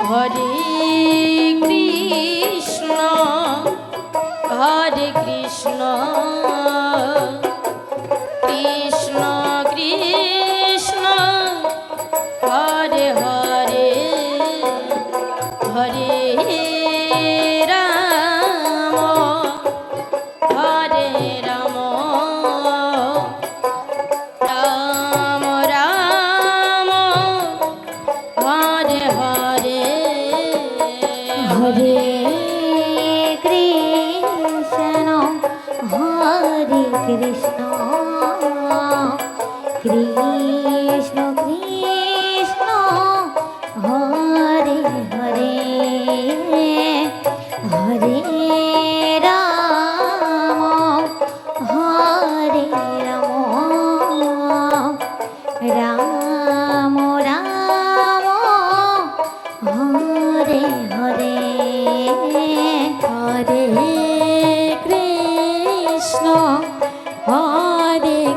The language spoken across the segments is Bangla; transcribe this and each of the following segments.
হরে কৃষ্ণ হরে কৃষ্ণ। कृष्ण हरि कृष्ण।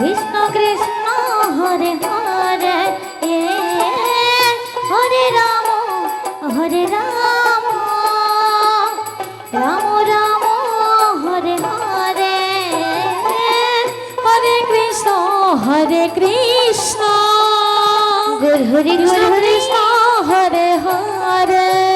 কৃষ্ণ কৃষ্ণ হরে হরে এ হরে রাম হরে রাম রাম রাম হরে হরে হরে কৃষ্ণ হরে কৃষ্ণ। গুর হরি গুর হরে। হরে হরে।